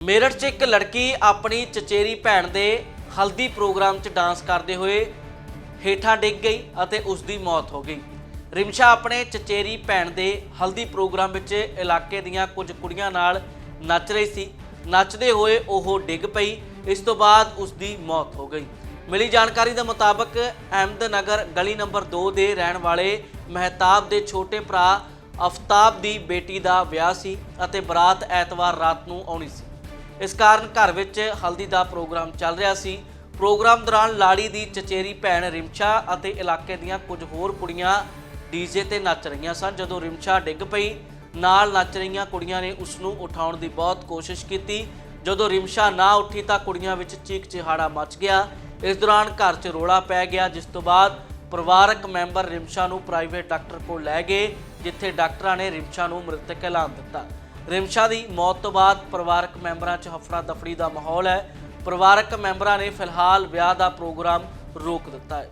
ਮੇਰਠ 'ਚ ਇੱਕ ਲੜਕੀ ਆਪਣੀ ਚਚੇਰੀ ਭੈਣ ਦੇ ਹਲਦੀ ਪ੍ਰੋਗਰਾਮ 'ਚ ਡਾਂਸ ਕਰਦੇ ਹੋਏ ਹੇਠਾਂ ਡਿੱਗ ਗਈ ਅਤੇ ਉਸ ਦੀ ਮੌਤ ਹੋ ਗਈ। ਰਿਮਸ਼ਾ ਆਪਣੇ ਚਚੇਰੀ ਭੈਣ ਦੇ ਹਲਦੀ ਪ੍ਰੋਗਰਾਮ ਵਿੱਚ ਇਲਾਕੇ ਦੀਆਂ ਕੁਝ ਕੁੜੀਆਂ ਨਾਲ ਨੱਚ ਰਹੀ ਸੀ। ਨੱਚਦੇ ਹੋਏ ਉਹ ਡਿੱਗ ਪਈ। ਇਸ ਤੋਂ ਬਾਅਦ ਉਸ ਦੀ ਮੌਤ ਹੋ ਗਈ। ਮਿਲੀ ਜਾਣਕਾਰੀ ਦੇ ਮੁਤਾਬਕ ਅਹਿਮਦ ਨਗਰ ਗਲੀ ਨੰਬਰ 2 ਦੇ ਰਹਿਣ ਵਾਲੇ ਮਹਿਤਾਬ ਦੇ ਛੋਟੇ ਭਰਾ ਅਫਤਾਬ ਦੀ ਬੇਟੀ ਦਾ ਵਿਆਹ ਸੀ ਅਤੇ ਬਰਾਤ ਐਤਵਾਰ ਰਾਤ ਨੂੰ ਆਉਣੀ ਸੀ। ਇਸ ਕਾਰਨ ਘਰ ਵਿੱਚ ਹਲਦੀ ਦਾ ਪ੍ਰੋਗਰਾਮ ਚੱਲ ਰਿਹਾ ਸੀ। ਪ੍ਰੋਗਰਾਮ ਦੌਰਾਨ ਲਾੜੀ ਦੀ ਚਚੇਰੀ ਭੈਣ ਰਿਮਸ਼ਾ ਅਤੇ ਇਲਾਕੇ ਦੀਆਂ ਕੁਝ ਹੋਰ ਕੁੜੀਆਂ ਡੀਜੇ ਤੇ ਨੱਚ ਰਹੀਆਂ ਸਨ। ਜਦੋਂ ਰਿਮਸ਼ਾ ਡਿੱਗ ਪਈ, ਨਾਲ ਨੱਚ ਰਹੀਆਂ ਕੁੜੀਆਂ ਨੇ ਉਸ ਨੂੰ ਉਠਾਉਣ ਦੀ ਬਹੁਤ ਕੋਸ਼ਿਸ਼ ਕੀਤੀ। ਜਦੋਂ ਰਿਮਸ਼ਾ ਨਾ ਉੱਠੀ ਤਾਂ ਕੁੜੀਆਂ ਵਿੱਚ ਚੀਕ ਚਿਹਾੜਾ ਮਚ ਗਿਆ। ਇਸ ਦੌਰਾਨ ਘਰ 'ਚ ਰੋਲਾ ਪੈ ਗਿਆ, ਜਿਸ ਤੋਂ ਬਾਅਦ ਪਰਿਵਾਰਕ ਮੈਂਬਰ ਰਿਮਸ਼ਾ ਨੂੰ ਪ੍ਰਾਈਵੇਟ ਡਾਕਟਰ ਕੋਲ ਲੈ ਗਏ, ਜਿੱਥੇ ਡਾਕਟਰਾਂ ਨੇ ਰਿਮਸ਼ਾ ਨੂੰ ਮ੍ਰਿਤਕ ਐਲਾਨ ਦਿੱਤਾ। ਰਿਮਸ਼ਾ ਦੀ ਮੌਤ ਤੋਂ ਬਾਅਦ ਪਰਿਵਾਰਕ ਮੈਂਬਰਾਂ 'ਚ ਹਫੜਾ ਦਫੜੀ ਦਾ ਮਾਹੌਲ ਹੈ। ਪਰਿਵਾਰਕ ਮੈਂਬਰਾਂ ਨੇ ਫਿਲਹਾਲ ਵਿਆਹ ਦਾ ਪ੍ਰੋਗਰਾਮ ਰੋਕ ਦਿੱਤਾ ਹੈ।